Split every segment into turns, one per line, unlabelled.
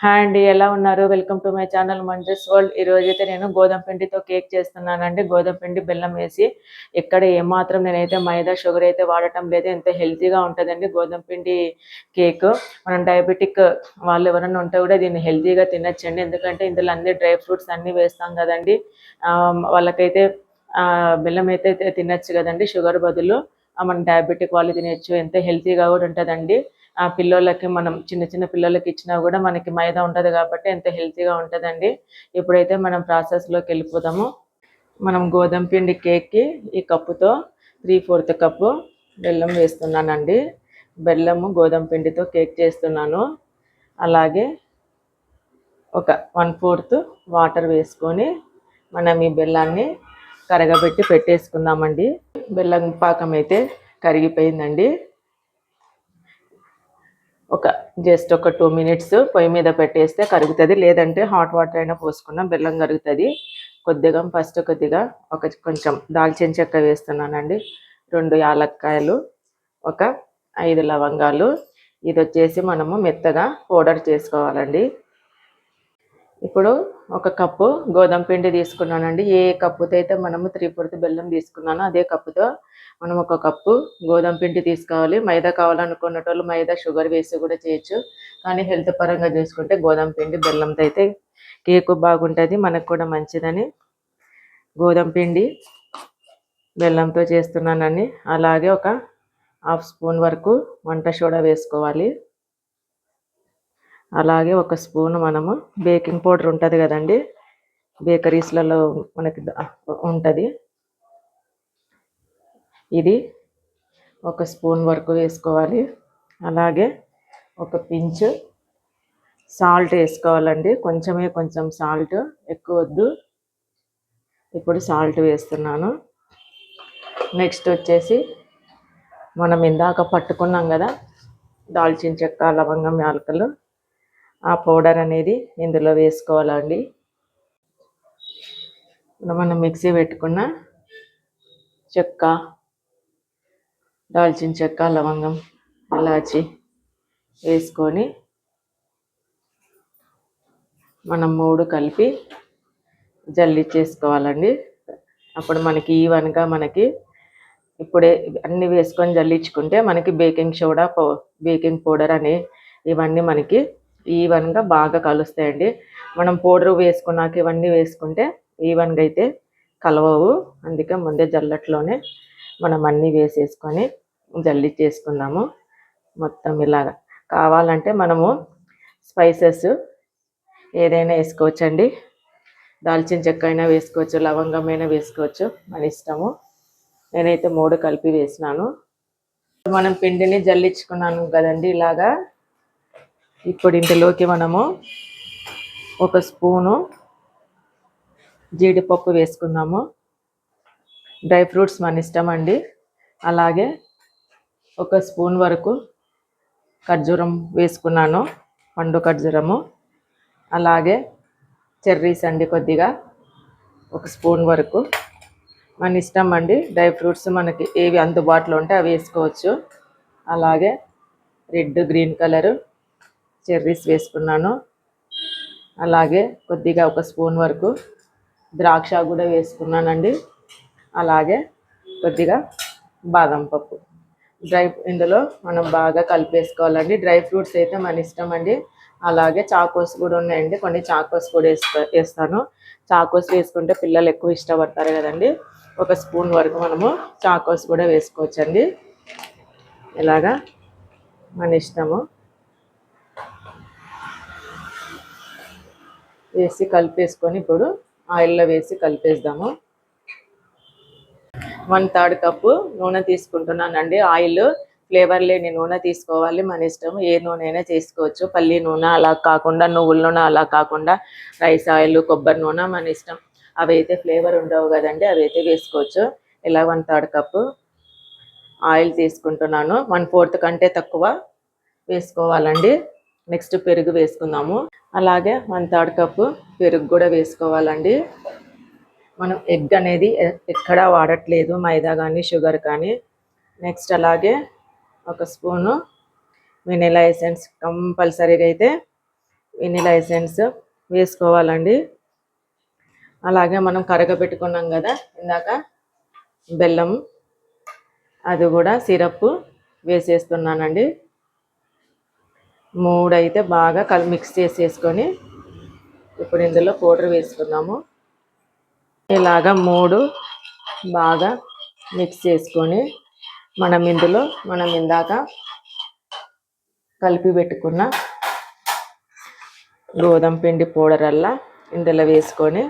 Hi అండి ఎలా ఉన్నారు? Welcome to my channel Manju's world ఈ రోజు అయితే నేను గోధుమ పిండితో కేక్ చేస్తున్నానండి. గోధుమ పిండి బెల్లం వేసి ఎక్కడ ఏమాత్రం నేనైతే మైదా షుగర్ అయితే వాడటం లేదు. ఎంత హెల్తీగా ఉంటుందండి గోధుమ పిండి కేక్. మనం డయాబెటిక్ వాళ్ళు ఎవరైనా ఉంటే కూడా దీన్ని హెల్తీగా తినచ్చండి. ఎందుకంటే ఇందులో అన్ని డ్రై ఫ్రూట్స్ అన్ని వేస్తాం కదండి. వాళ్ళకైతే ఆ, బెల్లం అయితే తినచ్చు కదండి. షుగర్ బదులు మన డయాబెటిక్ వాళ్ళు తినచ్చు. ఎంత హెల్తీగా కూడా ఉంటుందండి. ఆ పిల్లలకి మనం చిన్న చిన్న పిల్లలకి ఇచ్చినా కూడా మనకి మైదా ఉంటుంది కాబట్టి ఎంత హెల్తీగా ఉంటుందండి. ఇప్పుడైతే మనం ప్రాసెస్లోకి వెళ్ళిపోదాము మనం గోధుమ పిండి కేక్కి ఈ కప్పుతో త్రీ ఫోర్త్ కప్పు బెల్లం వేస్తున్నానండి. బెల్లము గోధుమ పిండితో కేక్ చేస్తున్నాను. అలాగే ఒక వన్ ఫోర్త్ వాటర్ వేసుకొని మనం ఈ బెల్లాన్ని కరగబెట్టి పెట్టేసుకుందామండి. బెల్లం పాకం అయితే కరిగిపోయిందండి. ఒక జస్ట్ ఒక టూ మినిట్స్ పొయ్యి మీద పెట్టేస్తే కరుగుతుంది. లేదంటే హాట్ వాటర్ అయినా పోసుకున్నా బెల్లం కరుగుతుంది. కొద్దిగా ఫస్ట్ కొద్దిగా ఒక కొంచెం దాల్చిన చెక్క వేస్తున్నానండి. రెండు యాలక్కాయలు ఒక ఐదు లవంగాలు. ఇది వచ్చేసి మనము మెత్తగా పౌడర్ చేసుకోవాలండి. ఇప్పుడు ఒక కప్పు గోధుమ పిండి తీసుకున్నానండి. ఏ కప్పుతో అయితే మనము త్రీ బెల్లం తీసుకున్నానో అదే కప్పుతో మనం ఒక కప్పు గోధుమ పిండి తీసుకోవాలి. మైదా కావాలనుకున్నటోళ్ళు మైదా షుగర్ వేసి కూడా చేయొచ్చు. కానీ హెల్త్ పరంగా చూసుకుంటే గోధుమ పిండి బెల్లంతో అయితే కేకు బాగుంటుంది. మనకు కూడా మంచిదని గోధుమ పిండి బెల్లంతో చేస్తున్నానని అలాగే ఒక హాఫ్ స్పూన్ వరకు వంట సోడా వేసుకోవాలి. అలాగే ఒక స్పూన్ మనము బేకింగ్ పౌడర్ ఉంటుంది కదండి. బేకరీస్లలో మనకి ఉంటుంది. ఇది ఒక స్పూన్ వరకు వేసుకోవాలి. అలాగే ఒక పించ్ సాల్ట్ వేసుకోవాలండి. కొంచెమే కొంచెం సాల్ట్ ఎక్కువ వద్దు. ఇప్పుడు సాల్ట్ వేస్తున్నాను. నెక్స్ట్ వచ్చేసి మనం ఇందాక పట్టుకున్నాం కదా దాల్చిన చెక్క లవంగం యాలకలు. ఆ పౌడర్ అనేది ఇందులో వేసుకోవాలండి. మనం మిక్సీ పెట్టుకున్న చెక్క దాల్చిన చెక్క లవంగం ఇలాచి వేసుకొని మనం మూడు కలిపి జల్లిచ్చేసుకోవాలండి. అప్పుడు మనకి ఈవెన్గా మనకి ఇప్పుడే అన్నీ వేసుకొని జల్లించుకుంటే మనకి బేకింగ్ సోడా పౌ బేకింగ్ పౌడర్ అనే ఇవన్నీ మనకి ఈవెన్గా బాగా కలుస్తాయండి. మనం పౌడర్ వేసుకున్నాక ఇవన్నీ వేసుకుంటే ఈవెన్గా అయితే కలవవు. అందుకే ముందే జల్లట్లోనే మనం అన్నీ వేసేసుకొని జల్లి చేసుకుందాము. మొత్తం ఇలాగ. కావాలంటే మనము స్పైసెస్ ఏదైనా వేసుకోవచ్చండి. దాల్చిన చెక్క అయినా వేసుకోవచ్చు లవంగం అయినా వేసుకోవచ్చు మన ఇష్టము. నేనైతే మూడు కలిపి వేసినాను. మనం పిండిని జల్లించుకున్నాను కదండి ఇలాగా. ఇప్పుడు ఇందులోకి మనము ఒక స్పూను జీడిపప్పు వేసుకుందాము. డ్రై ఫ్రూట్స్ మన ఇష్టం అండి. అలాగే ఒక స్పూన్ వరకు ఖర్జూరం వేసుకున్నాను పండు ఖర్జూరము. అలాగే చెర్రీస్ అండి కొద్దిగా ఒక స్పూన్ వరకు. మన ఇష్టం అండి డ్రై ఫ్రూట్స్ మనకి ఏవి అందుబాటులో ఉంటే అవి వేసుకోవచ్చు. అలాగే రెడ్ గ్రీన్ కలరు చెర్రీస్ వేసుకున్నాను. అలాగే కొద్దిగా ఒక స్పూన్ వరకు ద్రాక్ష కూడా వేసుకున్నానండి. అలాగే కొద్దిగా బాదం పప్పు. డ్రై ఇందులో మనం బాగా కలిపేసుకోవాలండి. డ్రై ఫ్రూట్స్ అయితే మన ఇష్టం అండి అలాగే చాకోస్ కూడా ఉన్నాయండి. కొన్ని చాకోస్ కూడా వేస్తా వేస్తాను. చాకోస్ వేసుకుంటే పిల్లలు ఎక్కువ ఇష్టపడతారు కదండి. ఒక స్పూన్ వరకు మనము చాకోస్ కూడా వేసుకోవచ్చండి. ఇలాగా మన ఇష్టము. వేసి కలిపేసుకొని ఇప్పుడు ఆయిల్లో వేసి కలిపేద్దాము. వన్ థర్డ్ కప్పు నూనె తీసుకుంటున్నానండి. ఆయిల్ ఫ్లేవర్ లేని నూనె తీసుకోవాలి. మన ఇష్టం ఏ నూనె అయినా చేసుకోవచ్చు. పల్లి నూనె అలా కాకుండా నువ్వుల నూనె అలా కాకుండా రైస్ ఆయిల్ కొబ్బరి నూనె మన ఇష్టం. అవి అయితే ఫ్లేవర్ ఉండవు కదండి. అవి అయితే వేసుకోవచ్చు. ఇలా వన్ థర్డ్ కప్పు ఆయిల్ తీసుకుంటున్నాను. వన్ ఫోర్త్ కంటే తక్కువ వేసుకోవాలండి. నెక్స్ట్ పెరుగు వేసుకుందాము. అలాగే వన్ థర్డ్ కప్పు పెరుగు కూడా వేసుకోవాలండి. మనం ఎగ్ అనేది ఎక్కడా వాడట్లేదు మైదా కానీ షుగర్ కానీ. నెక్స్ట్ అలాగే ఒక స్పూను వెనిలా ఎసెన్స్ కంపల్సరీగా అయితే వెనిలా ఎసెన్స్ వేసుకోవాలండి. అలాగే మనం కరగబెట్టుకున్నాం కదా ఇందాక బెల్లం అది కూడా సిరప్ వేసేస్తున్నానండి. మూడు అయితే బాగా కల్ మిక్స్ చేసేసుకొని ఇప్పుడు ఇందులో పౌడర్ వేసుకున్నాము ఇలాగా మూడు బాగా మిక్స్ చేసుకొని మనం ఇందులో మనం ఇందాక కలిపి పెట్టుకున్న గోధుమ పిండి పౌడర్ అల్లా ఇందులో వేసుకొని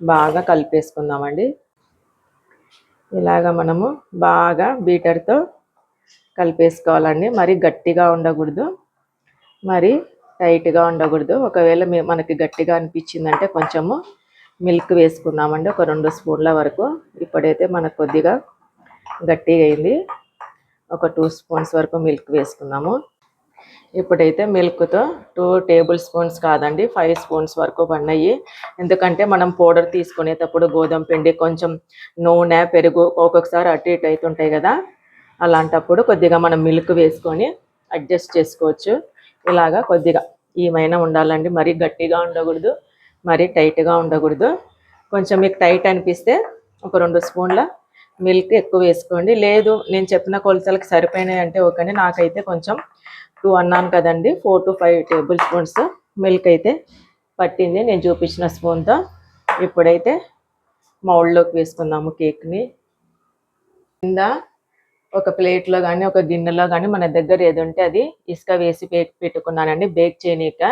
బాగా కలిపేసుకుందామండి. ఇలాగ మనము బాగా బీటర్తో కలిపేసుకోవాలండి. మరి గట్టిగా ఉండకూడదు. మరి టైట్గా ఉండకూడదు. ఒకవేళ మనకి గట్టిగా అనిపించిందంటే కొంచెము మిల్క్ వేసుకుందామండి. ఒక రెండు స్పూన్ల వరకు. ఇప్పుడైతే మనకు కొద్దిగా గట్టిగా అయింది. ఒక టూ స్పూన్స్ వరకు మిల్క్ వేసుకున్నాము ఇప్పుడైతే మిల్క్తో టూ టేబుల్ స్పూన్స్ కాదండి ఫైవ్ స్పూన్స్ వరకు పడినాయి. ఎందుకంటే మనం పౌడర్ తీసుకునేటప్పుడు గోధుమ పిండి కొంచెం నూనె పెరుగు ఒక్కొక్కసారి అటు ఇటు అవుతుంటాయి కదా. అలాంటప్పుడు కొద్దిగా మనం మిల్క్ వేసుకొని అడ్జస్ట్ చేసుకోవచ్చు. ఇలాగా కొద్దిగా ఏమైనా ఉండాలండి. మరీ గట్టిగా ఉండకూడదు మరీ టైట్గా ఉండకూడదు. కొంచెం మీకు టైట్ అనిపిస్తే ఒక రెండు స్పూన్ల మిల్క్ ఎక్కువ వేసుకోండి. లేదు నేను చెప్పిన కొలతలకు సరిపోయినాయి అంటే ఓకే నాకైతే కొంచెం టూ అన్నాను కదండి. Four to five tablespoons milk అయితే పట్టింది. నేను చూపించిన స్పూన్తో ఇప్పుడైతే మౌల్డ్లోకి వేసుకుందాము కేక్ని. కింద ఒక ప్లేట్లో కానీ ఒక గిన్నెలో కానీ మన దగ్గర ఏది ఉంటే అది ఇసుక వేసి పెట్టుకున్నానండి. బేక్ చేయనీక.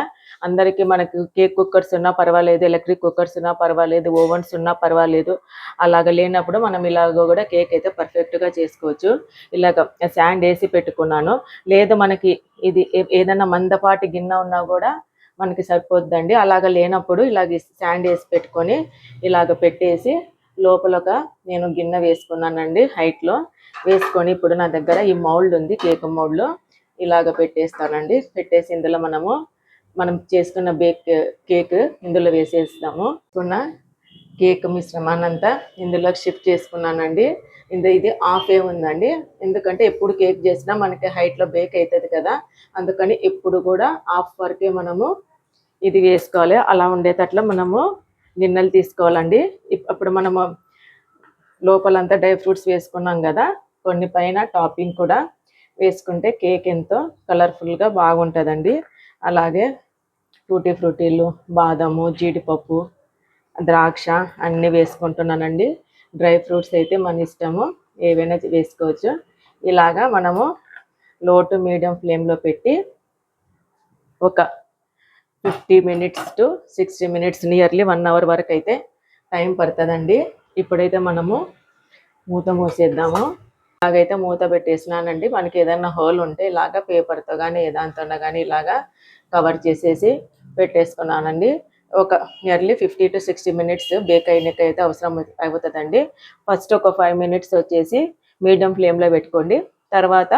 అందరికీ మనకి కేక్ కుక్కర్స్ ఉన్నా పర్వాలేదు ఎలక్ట్రిక్ కుక్కర్స్ ఉన్నా పర్వాలేదు ఓవెన్స్ ఉన్నా పర్వాలేదు. అలాగ లేనప్పుడు మనం ఇలాగ కూడా కేక్ అయితే పర్ఫెక్ట్గా చేసుకోవచ్చు. ఇలాగ శాండ్ వేసి పెట్టుకున్నాను. లేదు మనకి ఇది ఏదైనా మందపాటి గిన్నె ఉన్నా కూడా మనకి సరిపోద్దండి. అలాగ లేనప్పుడు ఇలాగ శాండ్ వేసి పెట్టుకొని ఇలాగ పెట్టేసి లోపలగా నేను గిన్నె వేసుకున్నానండి హైట్లో. వేసుకొని ఇప్పుడు నా దగ్గర ఈ మౌల్డ్ ఉంది కేక్ మౌల్డ్ ఇలాగ పెట్టేస్తానండి. పెట్టేసి ఇందులో మనము మనం చేసుకున్న బేక్ కేక్ ఇందులో వేసేస్తాము. కొన్న కేక్ మిశ్రమాన్నంతా ఇందులో షిఫ్ట్ చేసుకున్నానండి. ఇందు ఇది ఆఫ్ ఏ ఉందండి. ఎందుకంటే ఎప్పుడు కేక్ చేసినా మనకి హైట్లో బేక్ అవుతుంది కదా. అందుకని ఎప్పుడు కూడా ఆఫ్ వరకే మనము ఇది వేసుకోవాలి. అలా ఉండేటట్లు మనము గిన్నెలు తీసుకోవాలండి. అప్పుడు మనము లోపలంతా డ్రై ఫ్రూట్స్ వేసుకున్నాం కదా కొన్ని పైన టాపింగ్ కూడా వేసుకుంటే కేక్ ఎంతో కలర్ఫుల్గా బాగుంటుందండి. అలాగే టూటీ ఫ్రూటీలు బాదము జీడిపప్పు ద్రాక్ష అన్నీ వేసుకుంటున్నానండి. డ్రై ఫ్రూట్స్ అయితే మన ఇష్టము ఏవైనా వేసుకోవచ్చు. ఇలాగా మనము లో టు మీడియం ఫ్లేమ్లో పెట్టి ఒక fifty minutes to sixty minutes nearly one hour వరకు అయితే టైం పడుతుందండి. ఇప్పుడైతే మనము మూత మూసేద్దాము. ఇలాగైతే మూత పెట్టేసినానండి. మనకి ఏదైనా హోల్ ఉంటే ఇలాగా పేపర్తో కానీ ఏదాంతో కానీ ఇలాగా కవర్ చేసేసి పెట్టేసుకున్నానండి. ఒక nearly fifty to sixty minutes bake అయినట్టయితే అవసరం అవుతుందండి ఫస్ట్ ఒక ఫైవ్ మినిట్స్ వచ్చేసి మీడియం ఫ్లేమ్లో పెట్టుకోండి. తర్వాత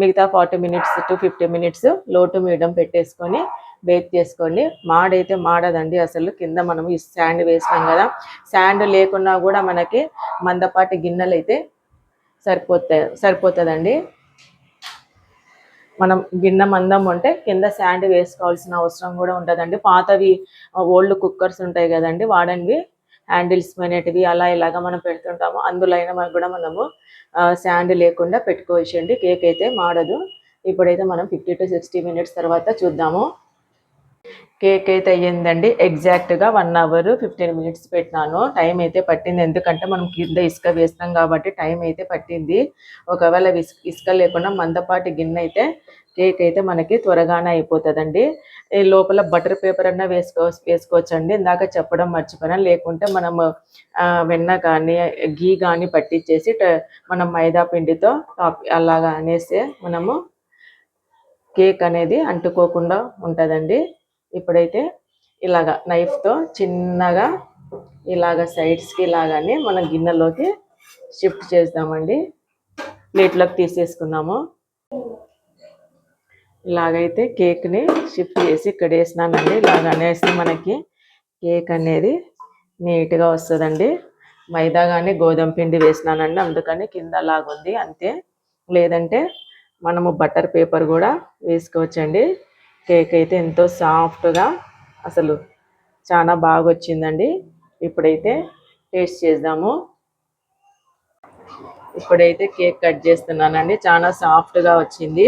మిగతా ఫార్టీ మినిట్స్ టు ఫిఫ్టీ మినిట్స్లో టు మీడియం పెట్టేసుకొని బేక్ చేసుకోండి. మాడైతే మాడదండి అసలు. కింద మనం ఈ శాండ్ వేసినాం కదా. శాండ్ లేకున్నా కూడా మనకి మందపాటి గిన్నెలు అయితే సరిపోతాయి సరిపోతుందండి. మనం గిన్నె మందం ఉంటే కింద శాండ్ వేసుకోవాల్సిన అవసరం కూడా ఉంటుందండి పాతవి ఓల్డ్ కుక్కర్స్ ఉంటాయి కదండి. వాడనివి హ్యాండిల్స్ అనేటివి అలా ఇలాగా మనం పెడుతుంటాము. అందులో అయినా కూడా మనము శాండ్ లేకుండా పెట్టుకోవచ్చండి. కేక్ అయితే మాడదు. ఇప్పుడైతే మనం ఫిఫ్టీ టు సిక్స్టీ మినిట్స్ తర్వాత చూద్దాము. కేక్ అయితే అయ్యిందండి. ఎగ్జాక్ట్గా వన్ అవర్ ఫిఫ్టీన్ మినిట్స్ పెట్టినాను. టైం అయితే పట్టింది. ఎందుకంటే మనం కింద ఇసుక వేస్తాం కాబట్టి టైం అయితే పట్టింది. ఒకవేళ ఇసుక లేకుండా మందపాటి గిన్నె అయితే కేక్ అయితే మనకి త్వరగానే అయిపోతుందండి. ఈ లోపల బటర్ పేపర్ అన్నా వేసుకో వేసుకోవచ్చండి. ఇందాక చెప్పడం మర్చిపోయినా లేకుంటే మనం వెన్న కానీ గీ కానీ పట్టించేసి మనం మైదా పిండితో అలాగా అనేసి మనము కేక్ అనేది అంటుకోకుండా ఉంటుందండి. ఇప్పుడైతే ఇలాగ నైఫ్తో చిన్నగా ఇలాగ సైడ్స్కి ఇలాగని మన గిన్నెలోకి షిఫ్ట్ చేద్దామండి. ప్లేట్లోకి తీసేసుకుందాము. ఇలాగైతే కేక్ని షిఫ్ట్ చేసి ఇక్కడ వేసినానండి. ఇలాగ అనేసి మనకి కేక్ అనేది నీట్గా వస్తుందండి. మైదా కానీ గోధుమ పిండి వేసినానండి. అందుకని కింద లాగుంది అంతే. లేదంటే మనము బటర్ పేపర్ కూడా వేసుకోవచ్చండి. కేక్ అయితే ఎంతో సాఫ్ట్గా అసలు చాలా బాగా వచ్చిందండి ఇప్పుడైతే టేస్ట్ చేద్దాము. ఇప్పుడైతే కేక్ కట్ చేస్తున్నానండి. చాలా సాఫ్ట్గా వచ్చింది.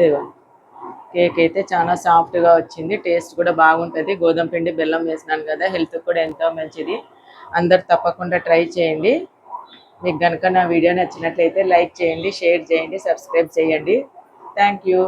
ఇదిగో కేక్ అయితే చాలా సాఫ్ట్గా వచ్చింది. టేస్ట్ కూడా బాగుంటుంది. గోధుమ పిండి బెల్లం వేసినాను కదా హెల్త్ కూడా ఎంతో మంచిది. అందరు తప్పకుండా ట్రై చేయండి. మీకు కనుక నా వీడియో నచ్చినట్లయితే లైక్ చేయండి షేర్ చేయండి సబ్స్క్రైబ్ చేయండి. Thank you